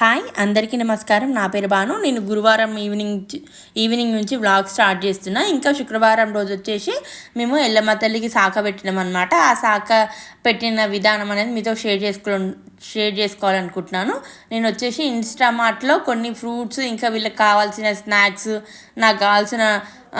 Hi అందరికీ నమస్కారం. నా పేరు బాను నేను గురువారం ఈవినింగ్ ఈవినింగ్ నుంచి వ్లాగ్ స్టార్ట్ చేస్తున్నా. ఇంకా శుక్రవారం రోజు వచ్చేసి మేము ఎల్లమ్మ తల్లికి శాఖ పెట్టినాం అనమాట ఆ శాఖ పెట్టిన విధానం అనేది మీతో షేర్ చేసుకో షేర్ చేసుకోవాలనుకుంటున్నాను. నేను వచ్చేసి ఇన్స్టామార్ట్లో కొన్ని ఫ్రూట్స్ ఇంకా వీళ్ళకి కావాల్సిన స్నాక్స్ నాకు కావాల్సిన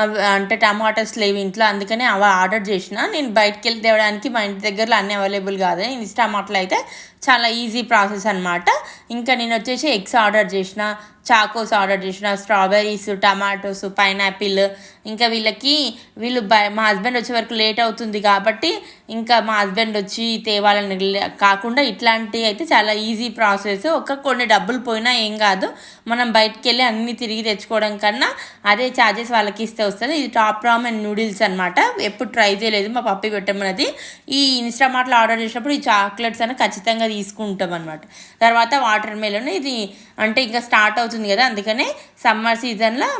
అవి అంటే టమాటాస్ లేవు ఇంట్లో అందుకని అవి ఆర్డర్ చేసిన. నేను బయటికి వెళ్ళి తేవడానికి మా ఇంటి దగ్గరలో అన్నీ అవైలబుల్ కాదు. ఇన్స్టామార్ట్లో అయితే చాలా ఈజీ ప్రాసెస్ అనమాట ఇంకా నేను వచ్చేసి ఎగ్స్ ఆర్డర్ చేసిన చాకోస్ ఆర్డర్ చేసిన స్ట్రాబెర్రీస్ టమాటోస్ పైనాపిల్. ఇంకా వీళ్ళకి వీళ్ళు బ మా హస్బెండ్ వచ్చే వరకు లేట్ అవుతుంది కాబట్టి ఇంకా మా హస్బెండ్ వచ్చి తేవాలని కాకుండా ఇట్లాంటివి అయితే చాలా ఈజీ ప్రాసెస్. ఒక కొన్ని డబ్బులు పోయినా ఏం కాదు. మనం బయటికి వెళ్ళి అన్నీ తిరిగి తెచ్చుకోవడం కన్నా అదే ఛార్జెస్ వాళ్ళకి ఇస్తే వస్తుంది. ఇది టాప్ రామ్ అండ్ నూడిల్స్ అనమాట ఎప్పుడు ట్రై చేయలేదు మా పప్పి పెట్టమన్నది. ఈ ఇన్స్టామార్ట్లో ఆర్డర్ చేసినప్పుడు ఈ చాక్లెట్స్ అని ఖచ్చితంగా తీసుకుంటాం అనమాట తర్వాత వాటర్ మెలన్ ఇది అంటే ఇంకా స్టార్ట్ అవుతుంది కదా. అందుకనే సమ్మర్ సీజన్లో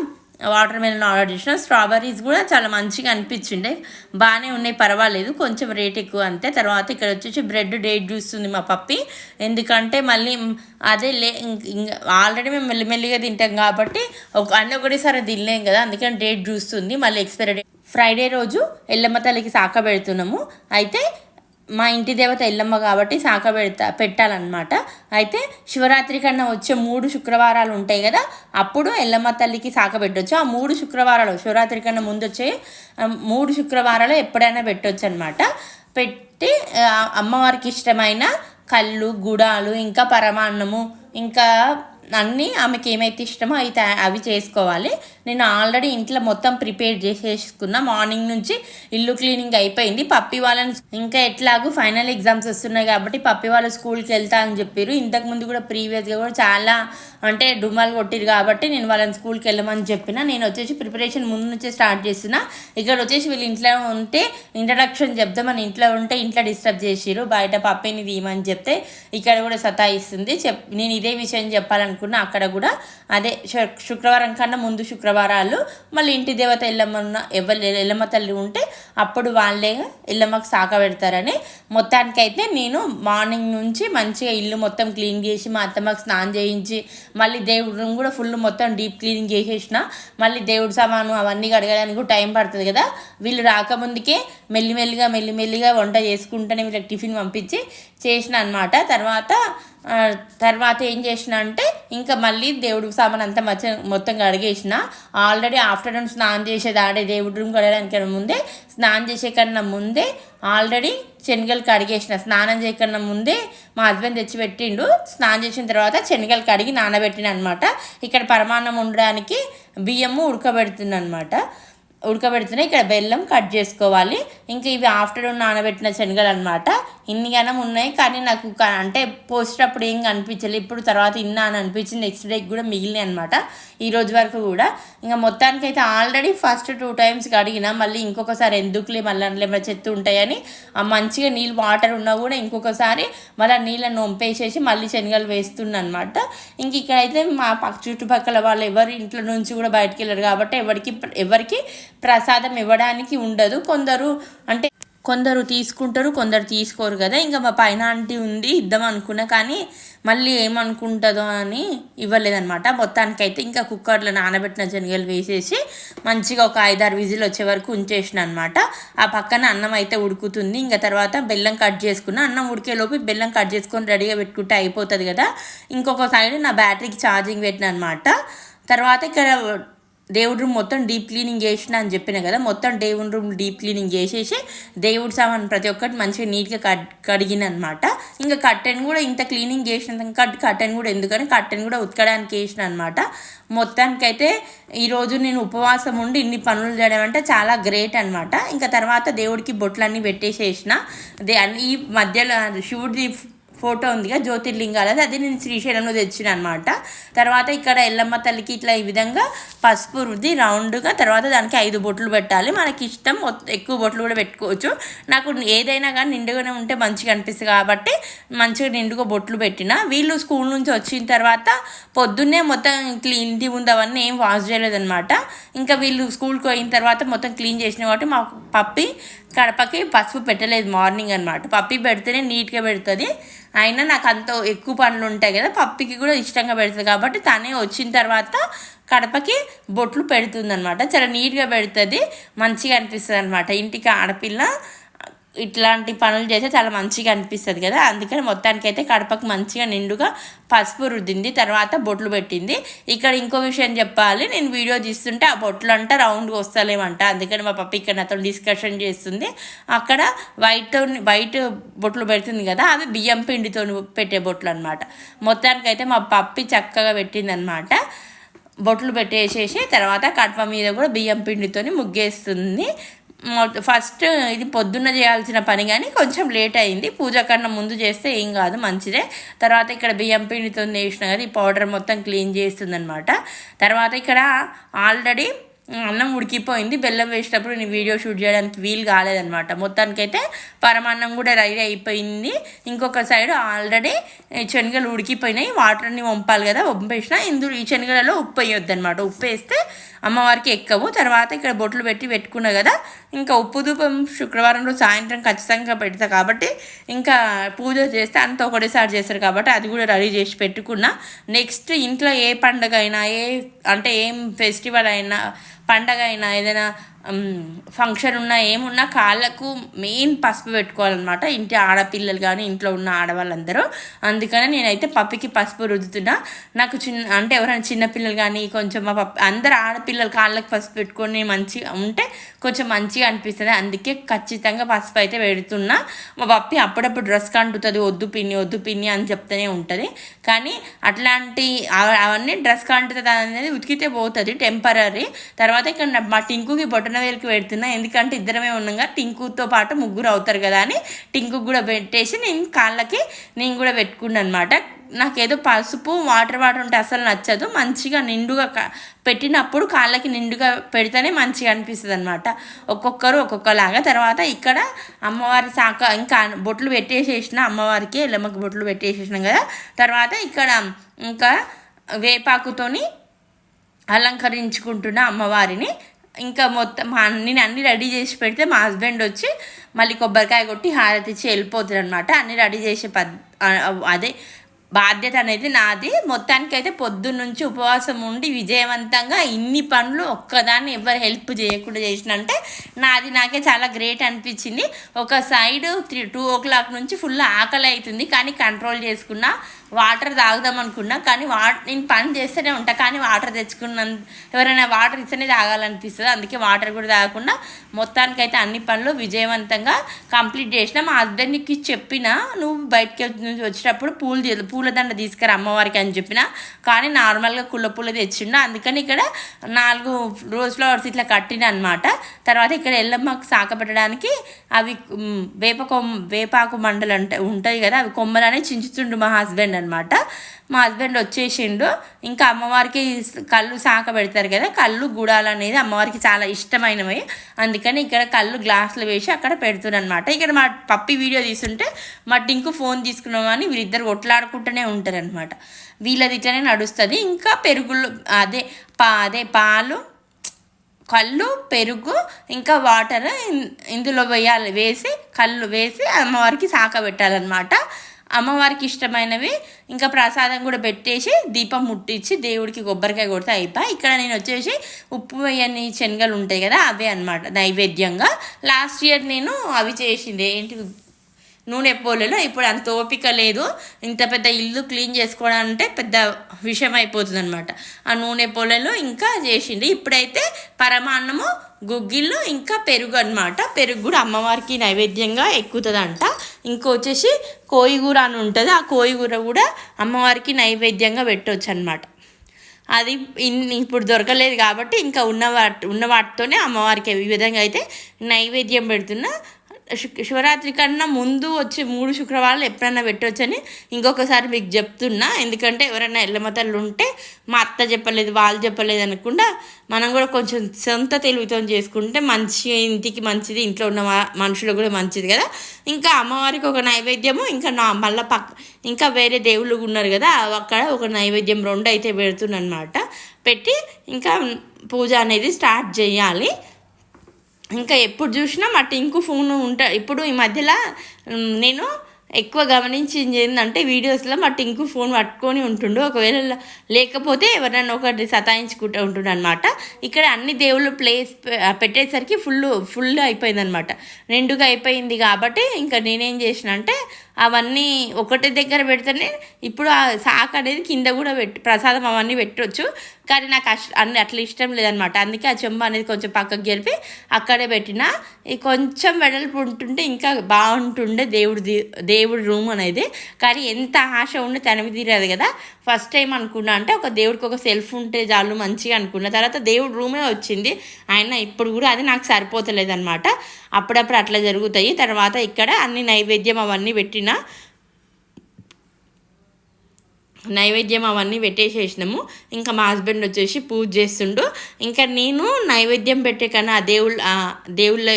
వాటర్ మెలన్ ఆర్డర్ చేసిన. స్ట్రాబెర్రీస్ కూడా చాలా మంచిగా అనిపించిండే. బాగానే ఉన్నాయి పర్వాలేదు. కొంచెం రేట్ ఎక్కువ అంతే. తర్వాత ఇక్కడ వచ్చేసి బ్రెడ్ డేట్ చూస్తుంది మా పప్పి. ఎందుకంటే మళ్ళీ అదే లే ఇంకా ఆల్రెడీ మేము మెల్లిమెల్లిగా తింటాం కాబట్టి ఒక అన్నీ ఒకటేసారి తినలేం కదా. అందుకని డేట్ చూస్తుంది మళ్ళీ ఎక్స్పైరీ డేట్ ఫ్రైడే రోజు ఎల్లమ్మ తల్లికి శాఖ పెడుతున్నాము. అయితే మా ఇంటి దేవత ఎల్లమ్మ కాబట్టి శాఖ పెడతా పెట్టాలన్నమాట. అయితే శివరాత్రి కన్నా వచ్చే మూడు శుక్రవారాలు ఉంటాయి కదా అప్పుడు ఎల్లమ్మ తల్లికి శాఖ పెట్టొచ్చు. ఆ మూడు శుక్రవారాలు శివరాత్రి కన్నా ముందు వచ్చే మూడు శుక్రవారాలు ఎప్పుడైనా పెట్టొచ్చు అనమాట పెట్టి అమ్మవారికి ఇష్టమైన కళ్ళు గుడాలు ఇంకా పరమాన్నము ఇంకా అన్నీ ఆమెకి ఏమైతే ఇష్టమో అవి అవి చేసుకోవాలి. నేను ఆల్రెడీ ఇంట్లో మొత్తం ప్రిపేర్ చేసేసుకున్నా మార్నింగ్ నుంచి ఇల్లు క్లీనింగ్ అయిపోయింది. పప్పి వాళ్ళని ఇంకా ఎట్లాగూ ఫైనల్ ఎగ్జామ్స్ వస్తున్నాయి కాబట్టి పప్పి వాళ్ళు స్కూల్కి వెళ్తా అని చెప్పారు. ఇంతకు ముందు కూడా ప్రీవియస్గా కూడా చాలా అంటే డుమ్మాలు కొట్టిరు కాబట్టి నేను వాళ్ళని స్కూల్కి వెళ్ళమని చెప్పిన. నేను వచ్చేసి ప్రిపరేషన్ ముందు నుంచే స్టార్ట్ చేసిన. ఇక్కడ వచ్చేసి వీళ్ళు ఇంట్లో ఉంటే ఇంట్రడక్షన్ చెప్దామని ఇంట్లో ఉంటే ఇంట్లో డిస్టర్బ్ చేసిరు. బయట పప్పిని తీయమని చెప్తే ఇక్కడ కూడా సతాయిస్తుంది. చెప్ నేను ఇదే విషయం చెప్పాలనుకున్నా. అక్కడ కూడా అదే శు- శుక్రవారం కన్నా ముందు శుక్రవారం శుక్రవారాలు మళ్ళీ ఇంటి దేవత ఎల్లమ్మ ఎవరు ఎల్లమ్మ తల్లి ఉంటే అప్పుడు వాళ్ళే ఎల్లమ్మకు సాక పెడతారని మొత్తానికైతే నేను మార్నింగ్ నుంచి మంచిగా ఇల్లు మొత్తం క్లీన్ చేసి మా అత్తమ్మకు స్నానం చేయించి మళ్ళీ దేవుడి రూమ్ కూడా ఫుల్ మొత్తం డీప్ క్లీనింగ్ చేసేసిన. మళ్ళీ దేవుడి సామాను అవన్నీ కడగడానికి కూడా టైం పడుతుంది కదా. వీళ్ళు రాకముందుకే మెల్లిమెల్లిగా మెల్లిమెల్లిగా వంట చేసుకుంటూనే వీళ్ళకి టిఫిన్ పంపించి చేసిన అనమాట తర్వాత తర్వాత ఏం చేసిన అంటే ఇంకా మళ్ళీ దేవుడికి సామాన్ అంతా మచ్చ మొత్తం కడిగేసిన ఆల్రెడీ ఆఫ్టర్నూన్ స్నానం చేసేది ఆడే దేవుడి రూమ్ కడగడానికి ముందే స్నానం చేసే కన్నా ముందే ఆల్రెడీ శనగలు కడిగేసిన స్నానం చేయకన్నా ముందే మా హస్బెండ్ తెచ్చిపెట్టిండు. స్నానం చేసిన తర్వాత శనగలు కడిగి నానబెట్టిన అనమాట ఇక్కడ పరమాన్నం ఉండడానికి బియ్యము ఉడకబెడుతుంది అనమాట ఉడకబెడుతున్నాయి. ఇక్కడ బెల్లం కట్ చేసుకోవాలి. ఇంకా ఇవి ఆఫ్టర్నూన్ నానబెట్టిన శనగలు అనమాట ఇన్ని గనం ఉన్నాయి. కానీ నాకు అంటే పోసేటప్పుడు ఏం కనిపించలేదు ఇప్పుడు తర్వాత ఇన్నా అని అనిపించింది. నెక్స్ట్ డేకి కూడా మిగిలినాయి అనమాట ఈ రోజు వరకు కూడా. ఇంకా మొత్తానికి అయితే ఆల్రెడీ ఫస్ట్ టూ టైమ్స్ కడిగిన. మళ్ళీ ఇంకొకసారి ఎందుకులే మళ్ళీ అందులో ఏమైనా చెత్త ఉంటాయని ఆ మంచిగా నీళ్ళు వాటర్ ఉన్నా కూడా ఇంకొకసారి మళ్ళీ నీళ్ళని నొంపేసేసి మళ్ళీ శనగలు వేస్తున్నమాట ఇంక ఇక్కడైతే మా పక్క చుట్టుపక్కల వాళ్ళు ఎవరి ఇంట్లో నుంచి కూడా బయటకు వెళ్ళారు. కాబట్టి ఎవరికి ఎవరికి ప్రసాదం ఇవ్వడానికి ఉండదు. కొందరు అంటే కొందరు తీసుకుంటారు కొందరు తీసుకోరు కదా. ఇంకా మా పైన ఆంటీ ఉంది ఇద్దాం అనుకున్నా కానీ మళ్ళీ ఏమనుకుంటుందో అని ఇవ్వలేదన్నమాట. మొత్తానికైతే ఇంకా కుక్కర్లో నానబెట్టిన శనగలు వేసేసి మంచిగా ఒక ఐదారు విజిల్ వచ్చే వరకు ఉంచేసిన అనమాట ఆ పక్కన అన్నం అయితే ఉడుకుతుంది. ఇంకా తర్వాత బెల్లం కట్ చేసుకున్న. అన్నం ఉడికేలోపు బెల్లం కట్ చేసుకొని రెడీగా పెట్టుకుంటే అయిపోతుంది కదా. ఇంకొక సైడ్ నా బ్యాటరీకి ఛార్జింగ్ పెట్టిన అనమాట తర్వాత ఇక్కడ దేవుడి రూమ్ మొత్తం డీప్ క్లీనింగ్ చేసిన అని చెప్పిన కదా మొత్తం దేవుడి రూమ్ డీప్ క్లీనింగ్ చేసేసి దేవుడి సామాన్ ప్రతి ఒక్కటి మంచిగా నీట్గా కట్ కడిగిన అనమాట ఇంకా కట్టెన్ కూడా ఇంత క్లీనింగ్ చేసిన కట్ కట్టెన్ కూడా ఎందుకని కట్టెన్ కూడా ఉతకడానికి వేసిన అనమాట మొత్తానికైతే ఈరోజు నేను ఉపవాసం ఉండి ఇన్ని పనులు చేయడం అంటే చాలా గ్రేట్ అనమాట. ఇంకా తర్వాత దేవుడికి బొట్లన్నీ పెట్టేసేసిన. దే ఈ మధ్యలో శివుడి ఫోటో ఉందిగా జ్యోతిర్లింగాలది అది నేను శ్రీశైలంలో తెచ్చిన అనమాట తర్వాత ఇక్కడ ఎల్లమ్మ తల్లికి ఇట్లా ఈ విధంగా పసుపు రుద్ది రౌండ్గా తర్వాత దానికి ఐదు బొట్లు పెట్టాలి. మనకి ఇష్టం మొత్తం ఎక్కువ బొట్లు కూడా పెట్టుకోవచ్చు. నాకు ఏదైనా కానీ నిండుగానే ఉంటే మంచిగా అనిపిస్తుంది కాబట్టి మంచిగా నిండుగా బొట్లు పెట్టిన. వీళ్ళు స్కూల్ నుంచి వచ్చిన తర్వాత పొద్దున్నే మొత్తం క్లీన్ ఇంటి ముందు అవన్నీ ఏం వాష్ చేయలేదన్నమాట. ఇంకా వీళ్ళు స్కూల్కి పోయిన తర్వాత మొత్తం క్లీన్ చేసిన కాబట్టి మా పప్పి కడపకి పసుపు పెట్టలేదు మార్నింగ్ అనమాట పప్పి పెడితేనే నీట్గా పెడుతుంది. అయినా నాకు అంత ఎక్కువ పనులు ఉంటాయి కదా పప్పికి కూడా ఇష్టంగా పెడుతుంది కాబట్టి తనే వచ్చిన తర్వాత కడపకి బొట్లు పెడుతుంది అనమాట చాలా నీట్గా పెడుతుంది మంచిగా అనిపిస్తుంది అనమాట ఇంటికి ఆడపిల్ల ఇట్లాంటి పనులు చేస్తే చాలా మంచిగా అనిపిస్తుంది కదా. అందుకని మొత్తానికి అయితే కడపకు మంచిగా నిండుగా పసుపు రుద్దింది తర్వాత బొట్లు పెట్టింది. ఇక్కడ ఇంకో విషయం చెప్పాలి నేను వీడియో తీస్తుంటే ఆ బొట్లు అంట రౌండ్గా వస్తలేమంట అందుకని మా పప్ప ఇక్కడ నాతో డిస్కషన్ చేస్తుంది. అక్కడ వైట్ వైట్ బొట్లు పెడుతుంది కదా అది బియ్యం పిండితో పెట్టే బొట్లు అనమాట మొత్తానికైతే మా పప్పి చక్కగా పెట్టింది అనమాట బొట్లు పెట్టేసేసి తర్వాత కడప మీద కూడా బియ్యం పిండితోని ముగ్గేస్తుంది. ఫస్ట్ ఇది పొద్దున్న చేయాల్సిన పని కానీ కొంచెం లేట్ అయింది. పూజ కన్నా ముందు చేస్తే ఏం కాదు మంచిదే. తర్వాత ఇక్కడ బియ్యం పిండితో వేసిన కదా ఈ పౌడర్ మొత్తం క్లీన్ చేస్తుందనమాట తర్వాత ఇక్కడ ఆల్రెడీ అన్నం ఉడికిపోయింది బెల్లం వేసేటప్పుడు నేను వీడియో షూట్ చేయడానికి వీలు కాలేదనమాట మొత్తానికైతే పరమాన్నం కూడా రెడీ అయిపోయింది. ఇంకొక సైడ్ ఆల్రెడీ శనగలు ఉడికిపోయినాయి వాటర్ని వంపాలి కదా వంపేసిన ఇందులో ఈ శనగలలో ఉప్పు వేయొద్దు అనమాట ఉప్పు వేస్తే అమ్మవారికి ఎక్కవు. తర్వాత ఇక్కడ బొట్లు పెట్టి పెట్టుకున్నా కదా ఇంకా ఉప్పు ధూపం శుక్రవారం రోజు సాయంత్రం ఖచ్చితంగా పెడతా. కాబట్టి ఇంకా పూజ చేస్తే అంత ఒకటేసారి చేస్తారు కాబట్టి అది కూడా రెడీ చేసి పెట్టుకున్నా. నెక్స్ట్ ఇంట్లో ఏ పండగ అయినా ఏ అంటే ఏం ఫెస్టివల్ అయినా పండగ అయినా ఏదైనా ఫంక్షన్ ఉన్నా ఏమున్నా కాళ్ళకు మెయిన్ పసుపు పెట్టుకోవాలన్నమాట. ఇంటి ఆడపిల్లలు కానీ ఇంట్లో ఉన్న ఆడవాళ్ళందరూ. అందుకనే నేనైతే పప్పికి పసుపు రుద్దుతున్నా. నాకు చిన్న అంటే ఎవరైనా చిన్నపిల్లలు కానీ కొంచెం మా పప్పు అందరు ఆడపిల్లలు కాళ్ళకు పసుపు పెట్టుకొని మంచిగా ఉంటే కొంచెం మంచిగా అనిపిస్తుంది. అందుకే ఖచ్చితంగా పసుపు అయితే పెడుతున్నా. మా పప్పి అప్పుడప్పుడు డ్రెస్ కంటుతుంది వద్దు పిన్ని వద్దు పిన్ని అని చెప్తూనే ఉంటుంది. కానీ అట్లాంటి అవన్నీ డ్రెస్ కంటుతుంది అనేది ఉతికితే పోతుంది టెంపరీ తర్వాత ఇక్కడ మా టింకుకి బొటన వేలికి పెడుతున్నా. ఎందుకంటే ఇద్దరమే ఉన్నాగా టింకుతో పాటు ముగ్గురు అవుతారు కదా అని టింకు కూడా పెట్టేసి నేను కాళ్ళకి నేను కూడా పెట్టుకున్నాను అనమాట నాకేదో పసుపు వాటర్ వాటర్ ఉంటే అసలు నచ్చదు. మంచిగా నిండుగా పెట్టినప్పుడు కాళ్ళకి నిండుగా పెడితేనే మంచిగా అనిపిస్తుంది అనమాట ఒక్కొక్కరు ఒక్కొక్కలాగా. తర్వాత ఇక్కడ అమ్మవారి శాఖ ఇంకా బొట్లు పెట్టేసేసిన అమ్మవారికి ఎల్లమ్మకి బొట్లు పెట్టేసేసినాం కదా. తర్వాత ఇక్కడ ఇంకా వేపాకుతోని అలంకరించుకుంటున్న అమ్మవారిని ఇంకా మొత్తం నేను అన్నీ రెడీ చేసి పెడితే మా హస్బెండ్ వచ్చి మళ్ళీ కొబ్బరికాయ కొట్టి హారతి ఇచ్చి వెళ్ళిపోతుంది అనమాట అన్నీ రెడీ చేసే పద్ అదే బాధ్యత అనేది నాది. మొత్తానికి అయితే పొద్దున్నుంచి ఉపవాసం ఉండి విజయవంతంగా ఇన్ని పనులు ఒక్కదాన్ని ఎవరు హెల్ప్ చేయకుండా చేసినంటే నాది నాకే చాలా గ్రేట్ అనిపించింది. ఒక side three two o'clock నుంచి ఫుల్ ఆకలి అవుతుంది కానీ కంట్రోల్ చేసుకున్నా వాటర్ తాగుదాం అనుకున్నా కానీ వా నేను పని చేస్తూనే ఉంటా కానీ వాటర్ తెచ్చుకున్న ఎవరైనా వాటర్ ఇస్తేనే తాగాలనిపిస్తుంది. అందుకే వాటర్ కూడా తాగకుండా మొత్తానికైతే అన్ని పనులు విజయవంతంగా కంప్లీట్ చేసిన. మా హస్బెండ్కి చెప్పిన నువ్వు బయటకి వచ్చేటప్పుడు పూలు పూలదండ తీసుకురా అమ్మవారికి అని చెప్పిన. కానీ నార్మల్గా కుళ్ళ పూలు తెచ్చిండు. అందుకని ఇక్కడ నాలుగు రోజ్ ఫ్లవర్స్ ఇట్లా కట్టిన అనమాట తర్వాత ఇక్కడ ఎల్లమ్మకు సాక పెట్టడానికి అవి వేప కొమ్ వేపాకు మండలు అంటే ఉంటాయి కదా అవి కొమ్మలనే చించుతుండు మా హస్బెండ్. అనమాట మా హస్బెండ్ వచ్చేసిండు. ఇంకా అమ్మవారికి కళ్ళు శాఖ పెడతారు కదా కళ్ళు గుడాలు అనేది అమ్మవారికి చాలా ఇష్టమైనవి. అందుకని ఇక్కడ కళ్ళు గ్లాసులు వేసి అక్కడ పెడుతున్నమాట ఇక్కడ మా పప్పి వీడియో తీసుంటే మా టింకు ఫోన్ తీసుకున్నాం కానీ వీళ్ళిద్దరు కొట్లాడుకుంటూనే ఉంటారనమాట వీళ్ళది ఇట్లనే నడుస్తుంది. ఇంకా పెరుగులు అదే పా అదే పాలు కళ్ళు పెరుగు ఇంకా వాటర్ ఇందులో వేయాలి వేసి కళ్ళు వేసి అమ్మవారికి సాక పెట్టాలన్నమాట. అమ్మవారికి ఇష్టమైనవి ఇంకా ప్రసాదం కూడా పెట్టేసి దీపం ముట్టించి దేవుడికి కొబ్బరికాయ కొడితే అయిపోయి ఇక్కడ నేను వచ్చేసి ఉప్పు వేయని శనగలు ఉంటాయి కదా అవే అనమాట నైవేద్యంగా. లాస్ట్ ఇయర్ నేను అవి చేసింది ఏంటి? నూనె పోలేలో ఇప్పుడు అంత ఓపిక లేదు. ఇంత పెద్ద ఇల్లు క్లీన్ చేసుకోవడం అంటే పెద్ద విషయం అయిపోతుంది అనమాట ఆ నూనె పొలలో ఇంకా చేసింది ఇప్పుడైతే పరమాన్నము గుగ్గిళ్ళు ఇంకా పెరుగు అనమాట పెరుగు కూడా అమ్మవారికి నైవేద్యంగా ఎక్కుతుందంట. ఇంకో వచ్చేసి కోయిగూర అని ఉంటుంది. ఆ కోయిగూర కూడా అమ్మవారికి నైవేద్యంగా పెట్టవచ్చు అనమాట అది ఇప్పుడు దొరకలేదు కాబట్టి ఇంకా ఉన్న వాటి ఉన్న వాటితోనే అమ్మవారికి ఈ విధంగా అయితే నైవేద్యం పెడుతున్నా. శివరాత్రి కన్నా ముందు వచ్చే మూడు శుక్రవారాలు ఎప్పుడైనా పెట్టవచ్చని ఇంకొకసారి మీకు చెప్తున్నా. ఎందుకంటే ఎవరైనా ఎల్లమతలు ఉంటే మా అత్త చెప్పలేదు వాళ్ళు చెప్పలేదు అనకుండా మనం కూడా కొంచెం సొంత తెలివితో చేసుకుంటే మంచి ఇంటికి మంచిది ఇంట్లో ఉన్న మనుషులకు కూడా మంచిది కదా. ఇంకా అమ్మవారికి ఒక నైవేద్యము ఇంకా నా మళ్ళీ పక్క ఇంకా వేరే దేవుళ్ళు ఉన్నారు కదా అక్కడ ఒక నైవేద్యం రెండు అయితే పెడుతున్నమాట పెట్టి ఇంకా పూజ అనేది స్టార్ట్ చేయాలి. ఇంకా ఎప్పుడు చూసినా మా టింకు ఫోన్ ఉంటా ఇప్పుడు ఈ మధ్యలో నేను ఎక్కువ గమనించింది ఏంటంటే వీడియోస్లో మా టింకు ఫోన్ పట్టుకొని ఉంటుండు. ఒకవేళ లేకపోతే ఎవరైనా ఒకటి సతాయించుకుంటూ ఉంటుండు అనమాట ఇక్కడ అన్ని దేవుళ్ళు ప్లేస్ పెట్టేసరికి ఫుల్ ఫుల్ అయిపోయింది అనమాట నిండుగా అయిపోయింది కాబట్టి ఇంకా నేనేం చేసిన అంటే అవన్నీ ఒకటి దగ్గర పెడితేనే ఇప్పుడు ఆ శాఖ అనేది కింద కూడా పెట్టి ప్రసాదం అవన్నీ పెట్టవచ్చు కానీ నాకు అష్ అన్ని అట్లా ఇష్టం లేదనమాట అందుకే ఆ చెంబు అనేది కొంచెం పక్కకు గెలిపి అక్కడే పెట్టిన. కొంచెం వెడల్పు ఉంటుంటే ఇంకా బాగుంటుండే దేవుడి దేవుడి రూమ్ అనేది. కానీ ఎంత ఆశ ఉండే తనవి తీరదు కదా. ఫస్ట్ టైం అనుకున్నా అంటే ఒక దేవుడికి ఒక సెల్ఫ్ ఉంటే చాలు మంచిగా అనుకున్న. తర్వాత దేవుడి రూమే వచ్చింది. ఆయన ఇప్పుడు కూడా అది నాకు సరిపోతలేదు అనమాట అప్పుడప్పుడు అట్లా జరుగుతాయి. తర్వాత ఇక్కడ అన్ని నైవేద్యం అవన్నీ పెట్టి పెట్టిన నైవేద్యం అవన్నీ పెట్టేసేసినాము. ఇంకా మా హస్బెండ్ వచ్చేసి పూజ చేస్తుండు. ఇంకా నేను నైవేద్యం పెట్టే కన్నా ఆ దేవుళ్ళ దేవుళ్ళ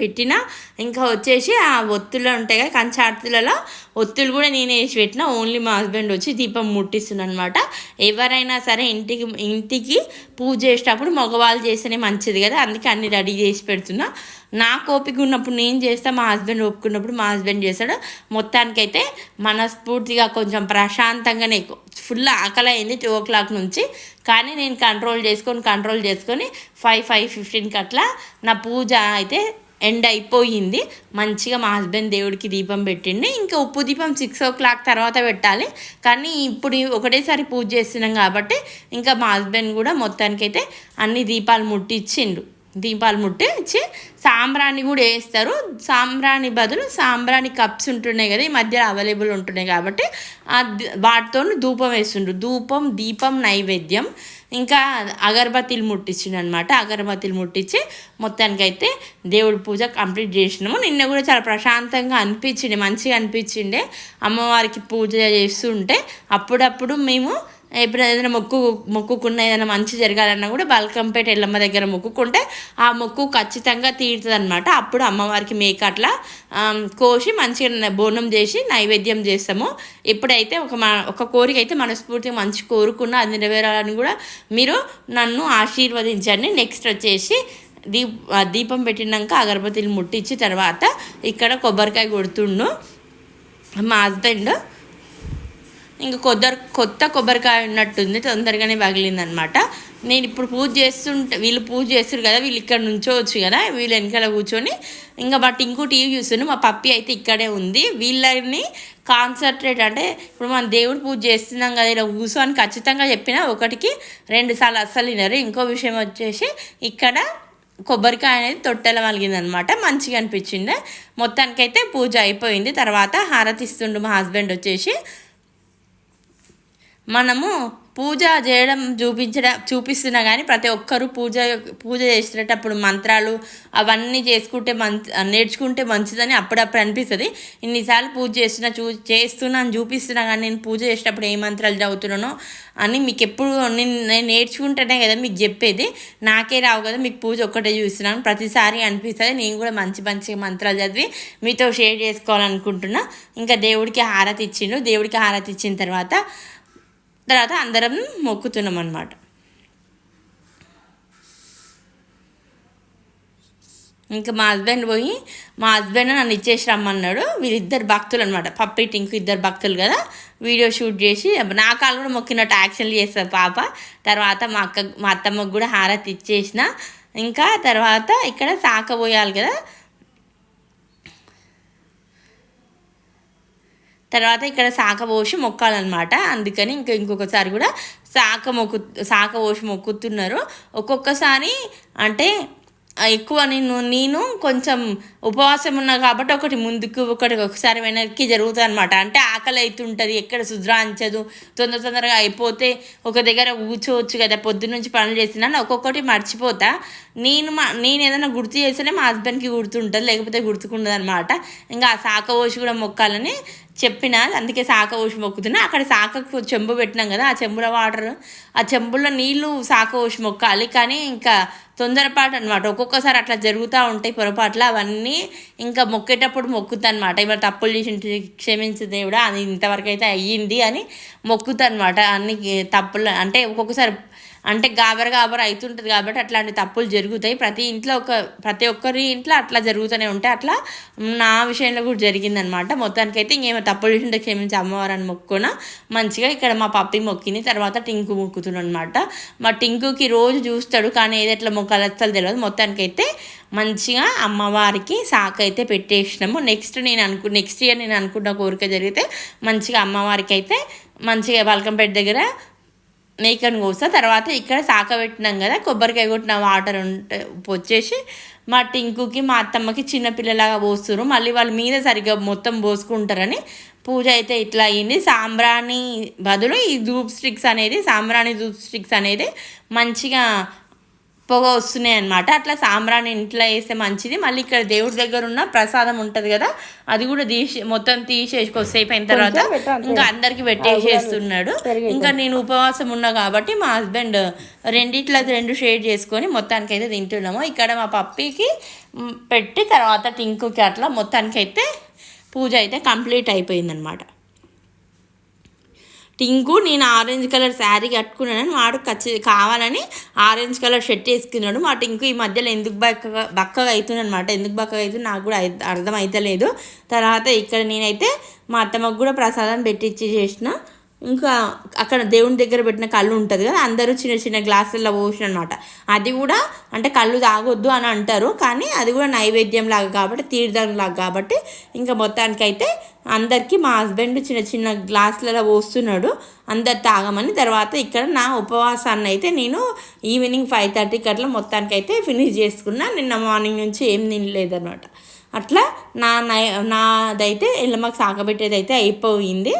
పెట్టిన ఇంకా వచ్చేసి ఆ ఒత్తులు ఉంటాయి కదా కంచార్తులలో ఒత్తులు కూడా నేనే వేసి పెట్టిన. ఓన్లీ మా హస్బెండ్ వచ్చి దీపం ముట్టిస్తుందనమాట ఎవరైనా సరే ఇంటికి ఇంటికి పూజ చేసేటప్పుడు మగవాళ్ళు చేస్తేనే మంచిది కదా. అందుకే అన్ని రెడీ చేసి పెడుతున్నా. నాకు ఓపిక ఉన్నప్పుడు నేను చేస్తా మా హస్బెండ్ ఒప్పుకున్నప్పుడు మా హస్బెండ్ చేస్తాడు. మొత్తానికైతే మనస్ఫూర్తిగా కొంచెం ప్రశాంతంగానే ఫుల్ ఆకలి అయింది టూ ఓ క్లాక్ నుంచి. కానీ నేను కంట్రోల్ చేసుకొని కంట్రోల్ చేసుకొని ఫైవ్ ఫైవ్ ఫిఫ్టీన్కి అట్లా నా పూజ అయితే ఎండ్ అయిపోయింది. మంచిగా మా హస్బెండ్ దేవుడికి దీపం పెట్టిండి. ఇంకా ఉప్పు దీపం సిక్స్ ఓ క్లాక్ తర్వాత పెట్టాలి. కానీ ఇప్పుడు ఒకటేసారి పూజ చేస్తున్నాం కాబట్టి ఇంకా మా హస్బెండ్ కూడా మొత్తానికైతే అన్ని దీపాలు ముట్టించిండు దీపాలు ముట్టి ఇచ్చి సాంబ్రాణి కూడా వేస్తారు. సాంబ్రాణి బదులు సాంబ్రాణి కప్స్ ఉంటున్నాయి కదా ఈ మధ్య అవైలబుల్ ఉంటున్నాయి కాబట్టి వాటితో ధూపం వేస్తుండ్రు. ధూపం దీపం నైవేద్యం. ఇంకా అగరబత్తీలు ముట్టించిండు అనమాట అగరబత్తీలు ముట్టించి మొత్తానికైతే దేవుడి పూజ కంప్లీట్ చేసినాము. నిన్న కూడా చాలా ప్రశాంతంగా అనిపించింది మంచిగా అనిపించిండే. అమ్మవారికి పూజ చేస్తుంటే అప్పుడప్పుడు మేము ఎప్పుడైనా ఏదైనా మొక్కు మొక్కుకున్న ఏదైనా మంచి జరగాలన్నా కూడా బల్కంపేట ఎల్లమ్మ దగ్గర మొక్కుకుంటే ఆ మొక్కు ఖచ్చితంగా తీరుతుంది అనమాట అప్పుడు అమ్మవారికి మేక అట్లా కోసి మంచిగా బోనం చేసి నైవేద్యం చేస్తాము. ఇప్పుడైతే ఒక ఒక కోరిక అయితే మనస్ఫూర్తిగా మంచి కోరుకున్న అది నెరవేరాలని కూడా మీరు నన్ను ఆశీర్వదించండి. నెక్స్ట్ వచ్చేసి దీప్ దీపం పెట్టినాక అగరబత్తిని ముట్టించి తర్వాత ఇక్కడ కొబ్బరికాయ కొడుతుండు. మా హస్బెండ్ ఇంకా కొద్దరు కొత్త కొబ్బరికాయ ఉన్నట్టుంది తొందరగానే పగిలిందనమాట. నేను ఇప్పుడు పూజ చేస్తుంటే వీళ్ళు పూజ చేస్తారు కదా వీళ్ళు ఇక్కడ నుంచోవచ్చు కదా వీళ్ళు వెనకాల కూర్చొని ఇంకా బట్ ఇంకో టీవీ చూస్తుండే మా పప్పి అయితే ఇక్కడే ఉంది. వీళ్ళని కాన్సన్ట్రేట్ అంటే ఇప్పుడు మనం దేవుడు పూజ చేస్తున్నాం కదా ఇలా కూర్చొని ఖచ్చితంగా చెప్పిన ఒకటికి రెండు సార్లు అస్సలు వినరు. ఇంకో విషయం వచ్చేసి ఇక్కడ కొబ్బరికాయ అనేది తొట్టెల అనమాట మంచిగా అనిపించింది. మొత్తానికైతే పూజ అయిపోయింది. తర్వాత హారతిస్తుండు మా హస్బెండ్ వచ్చేసి. మనము పూజ చేయడం చూపించడం చూపిస్తున్నా కానీ ప్రతి ఒక్కరూ పూజ పూజ చేసేటప్పుడు మంత్రాలు అవన్నీ చేసుకుంటే మంచి నేర్చుకుంటే మంచిదని అప్పుడప్పుడు అనిపిస్తుంది. ఇన్నిసార్లు పూజ చేస్తున్నా చూ చేస్తున్నాను చూపిస్తున్నా కానీ నేను పూజ చేసేటప్పుడు ఏ మంత్రాలు చదువుతున్నానో అని మీకు ఎప్పుడు నేను నేను నేర్చుకుంటేనే కదా మీకు చెప్పేది. నాకే రావు కదా మీకు పూజ ఒక్కటే చూస్తున్నాను. ప్రతిసారి అనిపిస్తుంది. నేను కూడా మంచి మంచి మంత్రాలు చదివి మీతో షేర్ చేసుకోవాలనుకుంటున్నా. ఇంకా దేవుడికి హారతి ఇచ్చిండు. దేవుడికి హారతి ఇచ్చిన తర్వాత తర్వాత అందరం మొక్కుతున్నాం అనమాట ఇంకా మా హస్బెండ్ పోయి మా హస్బెండ్ నన్ను ఇచ్చేసి రమ్మన్నాడు. వీళ్ళిద్దరు భక్తులు అనమాట పప్పిటి ఇంకో ఇద్దరు భక్తులు కదా. వీడియో షూట్ చేసి నా కాళ్ళు కూడా మొక్కినట్టు యాక్షన్లు చేస్తారు పాప. తర్వాత మా అక్క మా అత్తమ్మకు కూడా హారతి ఇచ్చేసిన. ఇంకా తర్వాత ఇక్కడ సాక పోయాలి కదా. తర్వాత ఇక్కడ శాఖ పోసి మొక్కాలన్నమాట. అందుకని ఇంకా ఇంకొకసారి కూడా శాఖ మొక్కు శాఖ పోసి మొక్కుతున్నారు. ఒక్కొక్కసారి అంటే ఎక్కువ నేను నేను కొంచెం ఉపవాసం ఉన్నా కాబట్టి ఒకటి ముందుకు ఒకటి ఒకసారి వెనక్కి జరుగుతుంది అనమాట అంటే ఆకలి అవుతుంటుంది ఎక్కడ సుధ్రాంచదు తొందర తొందరగా అయిపోతే ఒక దగ్గర కూర్చోవచ్చు కదా పొద్దు నుంచి పనులు చేసినా ఒక్కొక్కటి మర్చిపోతా. నేను మా నేను ఏదైనా గుర్తు చేస్తేనే మా హస్బెండ్కి గుర్తుంటుంది లేకపోతే గుర్తుకుండదు అనమాట ఇంకా ఆ శాఖ పోసి కూడా మొక్కాలని చెప్పిన అందుకే శాఖ ఊసి మొక్కుతున్నా. అక్కడ శాఖకు చెంబు పెట్టినాం కదా ఆ చెంబుల వాటర్ ఆ చెంబులో నీళ్ళు శాఖ ఊసి మొక్కాలి. కానీ ఇంకా తొందరపాటు అనమాట ఒక్కొక్కసారి అట్లా జరుగుతూ ఉంటాయి పొరపాట్లు. అవన్నీ ఇంకా మొక్కేటప్పుడు మొక్కుతా అనమాట తప్పులు చేసి క్షమించు దేవుడా అది ఇంతవరకు అయితే అయ్యింది అని మొక్కుతా అనమాట అన్ని తప్పులు అంటే ఒక్కొక్కసారి అంటే గాబర గాబర అవుతుంటుంది కాబట్టి అట్లాంటి తప్పులు జరుగుతాయి. ప్రతి ఇంట్లో ఒక ప్రతి ఒక్కరి ఇంట్లో అట్లా జరుగుతూనే ఉంటాయి అట్లా నా విషయంలో కూడా జరిగిందనమాట. మొత్తానికైతే ఇంకేమో తప్పులు చేసింటే క్షమించి అమ్మవారని మొక్కున మంచిగా ఇక్కడ మా పప్పి మొక్కింది తర్వాత టింకు మొక్కుతున్నాడు అనమాట మా టింకుకి రోజు చూస్తాడు కానీ ఏది ఎట్లా మొక్కాలి అస్సలు తెలియదు మొత్తానికైతే మంచిగా అమ్మవారికి సాక్ అయితే పెట్టేసినాము. నెక్స్ట్ నేను అనుకు నెక్స్ట్ ఇయర్ నేను అనుకున్న కోరిక జరిగితే మంచిగా అమ్మవారికి అయితే మంచిగా బల్కంపేట దగ్గర మేకను కోస్తా తర్వాత ఇక్కడ సాక పెట్టినాం కదా కొబ్బరికాయ కొట్టిన వాటర్ ఉంటే వచ్చేసి మా టింకుకి మా అత్తమ్మకి చిన్నపిల్లలాగా పోస్తున్నారు మళ్ళీ వాళ్ళ మీద సరిగ్గా మొత్తం పోసుకుంటారని పూజ అయితే ఇట్లా అయ్యింది సాంబ్రాణి బదులు ఈ ధూప్ స్టిక్స్ అనేది సాంబ్రాణి ధూప్ స్టిక్స్ అనేది మంచిగా పొగ వస్తున్నాయి అనమాట అట్లా సాంబ్రాన్ని ఇంట్లో వేస్తే మంచిది. మళ్ళీ ఇక్కడ దేవుడి దగ్గర ఉన్న ప్రసాదం ఉంటుంది కదా అది కూడా తీసి మొత్తం తీసేసి కొద్దిసేపు అయిన తర్వాత ఇంకా అందరికి పెట్టేసేస్తున్నాడు. ఇంకా నేను ఉపవాసం ఉన్నా కాబట్టి మా హస్బెండ్ రెండిట్లో రెండు షేర్ చేసుకొని మొత్తానికి అయితే తింటున్నాము. ఇక్కడ మా పప్పికి పెట్టి తర్వాత టింకుకి అట్లా మొత్తానికి అయితే పూజ అయితే కంప్లీట్ అయిపోయిందనమాట టింకు నేను ఆరెంజ్ కలర్ శారీ కట్టుకున్నాను వాడు ఖచ్చి కావాలని ఆరెంజ్ కలర్ షర్ట్ వేసుకున్నాడు. మా టింకు ఈ మధ్యలో ఎందుకు బక్కగా బక్కగా అవుతుంది అనమాట ఎందుకు బక్కగా అవుతుంది నాకు కూడా అర్థం అవుతలేదు తర్వాత ఇక్కడ నేనైతే మా అత్తమ్మకు కూడా ప్రసాదం పెట్టించి చేసిన ఇంకా అక్కడ దేవుని దగ్గర పెట్టిన కళ్ళు ఉంటుంది కదా అందరూ చిన్న చిన్న గ్లాసుల్లో పోసిన అనమాట అది కూడా అంటే కళ్ళు తాగొద్దు అని అంటారు కానీ అది కూడా నైవేద్యం లాగా కాబట్టి తీర్థం లాగా కాబట్టి ఇంకా మొత్తానికైతే అందరికీ మా హస్బెండ్ చిన్న చిన్న గ్లాసులలో పోస్తున్నాడు అందరు తాగమని. తర్వాత ఇక్కడ నా ఉపవాసాన్ని అయితే నేను ఈవినింగ్ ఫైవ్ థర్టీకి అట్లా మొత్తానికైతే ఫినిష్ చేసుకున్నా. నిన్న మార్నింగ్ నుంచి ఏం తినలేదన్నమాట అట్లా నా నై నాదైతే ఎల్లమ్మకి సాగబెట్టేది అయితే అయిపోయింది.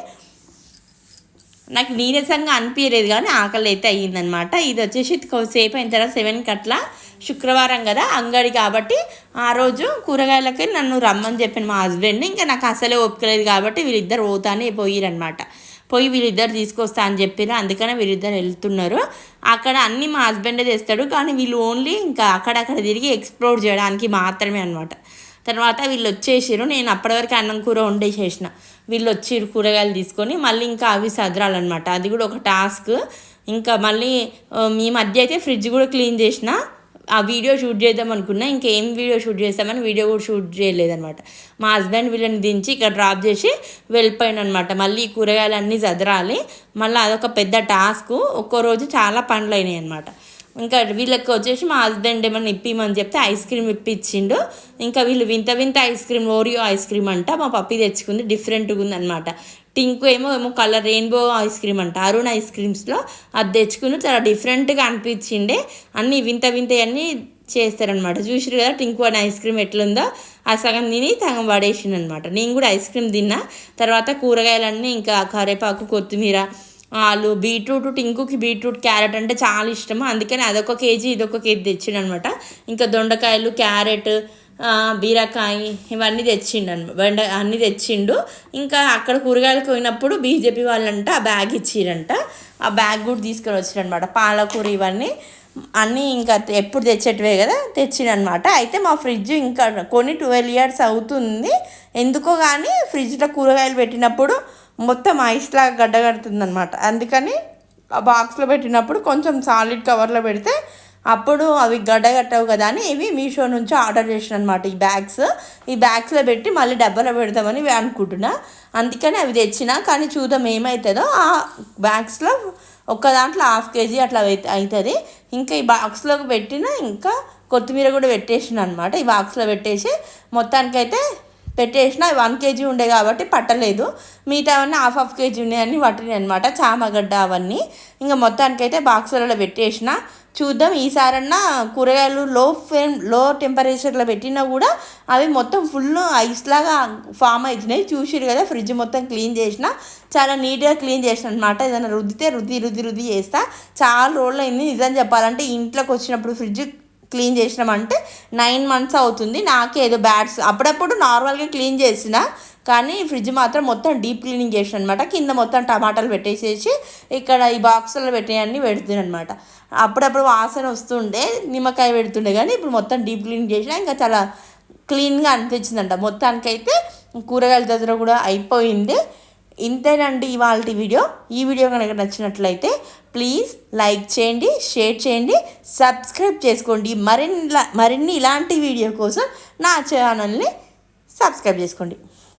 నాకు నీరసంగా అనిపించలేదు కానీ ఆకలి అయితే అయ్యిందనమాట ఇది వచ్చేసి సేపు అయిన తర్వాత సెవెన్కి అట్లా శుక్రవారం కదా అంగడి కాబట్టి ఆ రోజు కూరగాయలకి నన్ను రమ్మని చెప్పిన మా హస్బెండ్ ఇంకా నాకు అసలే ఒప్పుకోలేదు కాబట్టి వీళ్ళిద్దరు పోతానే పోయిరనమాట పోయి వీళ్ళిద్దరు తీసుకొస్తా అని చెప్పిన అందుకనే వీళ్ళిద్దరు వెళ్తున్నారు. అక్కడ అన్నీ మా హస్బెండే తెస్తాడు కానీ వీళ్ళు ఓన్లీ ఇంకా అక్కడక్కడ తిరిగి ఎక్స్ప్లోర్ చేయడానికి మాత్రమే అనమాట తర్వాత వీళ్ళు వచ్చేసారు నేను అప్పటి వరకు అన్నం కూర వండేసేసిన వీళ్ళు వచ్చిర్రు కూరగాయలు తీసుకొని మళ్ళీ ఇంకా అవి సదరాలన్నమాట. అది కూడా ఒక టాస్క్. ఇంకా మళ్ళీ ఈ మీ మధ్య అయితే ఫ్రిడ్జ్ కూడా క్లీన్ చేసిన. ఆ వీడియో షూట్ చేద్దాం అనుకున్నా. ఇంకేం వీడియో షూట్ చేస్తామని వీడియో కూడా షూట్ చేయలేదన్నమాట. మా హస్బెండ్ వీళ్ళని దించి ఇక్కడ డ్రాప్ చేసి వెళ్ళిపోయాను అనమాట మళ్ళీ కూరగాయలు కూరగాయలన్నీ చదరాలి మళ్ళీ అదొక పెద్ద టాస్క్. ఒక్కో రోజు చాలా పనులు అయినాయి అనమాట ఇంకా వీళ్ళకి వచ్చేసి మా హస్బెండ్ ఏమైనా ఇప్పిమని చెప్తే ఐస్ క్రీమ్ ఇప్పించిండు. ఇంకా వీళ్ళు వింత వింత ice cream Oreo ice cream అంట. మా పప్పి తెచ్చుకుంది డిఫరెంట్గా ఉందన్నమాట. టింకు ఏమో ఏమో కలర్ రెయిన్బో ఐస్ క్రీమ్ అంట. అరుణ్ ఐస్ క్రీమ్స్లో అది తెచ్చుకుని చాలా డిఫరెంట్గా అనిపించిండే. అన్నీ వింత వింత అన్నీ చేస్తారనమాట చూసిరు కదా టింకు అని ఐస్ క్రీమ్ ఎట్లుందో. ఆ సగం తిని సగం పడేసిండు అనమాట నేను కూడా ఐస్ క్రీమ్ తిన్నా. తర్వాత కూరగాయలన్నీ ఇంకా కరివేపాకు కొత్తిమీర ఆలు బీట్రూట్ టింకుకి బీట్రూట్ క్యారెట్ అంటే చాలా ఇష్టము. అందుకని అదొక కేజీ ఇదొక కేజీ తెచ్చిండు అనమాట ఇంకా దొండకాయలు క్యారెట్ బీరకాయ ఇవన్నీ తెచ్చిండు అనమాట బెండ అన్నీ తెచ్చిండు. ఇంకా అక్కడ కూరగాయలకు పోయినప్పుడు బీజేపీ వాళ్ళంట ఆ బ్యాగ్ ఇచ్చిరంట. ఆ బ్యాగ్ కూడా తీసుకొని వచ్చిరనమాట. పాలకూర ఇవన్నీ అన్నీ ఇంకా ఎప్పుడు తెచ్చేటివే కదా తెచ్చిండనమాట. అయితే మా ఫ్రిడ్జ్ ఇంకా కొన్ని ట్వెల్వ్ ఇయర్స్ అవుతుంది. ఎందుకో కానీ ఫ్రిడ్జ్లో కూరగాయలు పెట్టినప్పుడు మొత్తం ఐస్ లాగా గడ్డగడుతుంది అనమాట అందుకని ఆ బాక్స్లో పెట్టినప్పుడు కొంచెం సాలిడ్ కవర్లో పెడితే అప్పుడు అవి గడ్డగట్టవు కదా అని ఇవి మీషో నుంచి ఆర్డర్ చేసిన అనమాట ఈ బ్యాగ్స్ ఈ బ్యాగ్స్లో పెట్టి మళ్ళీ డబ్బాలో పెడదామని అనుకుంటున్నా. అందుకని అవి తెచ్చిన కానీ చూద్దాం ఏమవుతుందో ఆ బ్యాగ్స్లో ఒక్క దాంట్లో హాఫ్ కేజీ అట్లా అవుతుంది ఇంకా ఈ బాక్స్లోకి పెట్టిన ఇంకా కొత్తిమీర కూడా పెట్టేసిన అనమాట ఈ బాక్స్లో పెట్టేసి మొత్తానికైతే పెట్టేసిన వన్ కేజీ ఉండే కాబట్టి పట్టలేదు. మిగతావన్నీ హాఫ్ హాఫ్ కేజీ ఉన్నాయని పట్టినాయి అనమాట చామగడ్డ అవన్నీ. ఇంకా మొత్తానికైతే బాక్సులలో పెట్టేసిన. చూద్దాం ఈసారన్నా కూరగాయలు లో ఫ్లేమ్లో టెంపరేచర్లో పెట్టినా కూడా అవి మొత్తం ఫుల్ ఐస్ లాగా ఫామ్ అవుతున్నాయి చూసిరు కదా ఫ్రిడ్జ్ మొత్తం క్లీన్ చేసిన. చాలా నీట్గా క్లీన్ చేసిన అనమాట ఏదైనా రుద్దితే రుద్ది రుద్ది రుద్ది చేస్తా. చాలా రోజులు అయింది నిజం చెప్పాలంటే ఇంట్లోకి వచ్చినప్పుడు ఫ్రిడ్జ్ క్లీన్ చేసినామంటే నైన్ మంత్స్ అవుతుంది. నాకే ఏదో బ్యాడ్స్ అప్పుడప్పుడు నార్మల్గా క్లీన్ చేసిన కానీ ఫ్రిడ్జ్ మాత్రం మొత్తం డీప్ క్లీనింగ్ చేసిన అనమాట కింద మొత్తం టమాటాలు పెట్టేసేసి ఇక్కడ ఈ బాక్సుల్లో పెట్టేయన్నీ పెడుతున్నాను అనమాట అప్పుడప్పుడు వాసన వస్తుండే నిమ్మకాయ పెడుతుండే కానీ ఇప్పుడు మొత్తం డీప్ క్లీన్ చేసినా ఇంకా చాలా క్లీన్గా అనిపించిందంట. మొత్తానికైతే కూరగాయల దగ్గర కూడా అయిపోయింది. ఇంతేనండి ఇవాళ వీడియో. ఈ వీడియో కనుక నచ్చినట్లయితే ప్లీజ్ లైక్ చేయండి షేర్ చేయండి సబ్స్క్రైబ్ చేసుకోండి. మరిన్ని మరిన్ని ఇలాంటి వీడియో కోసం నా ఛానల్ని సబ్స్క్రైబ్ చేసుకోండి.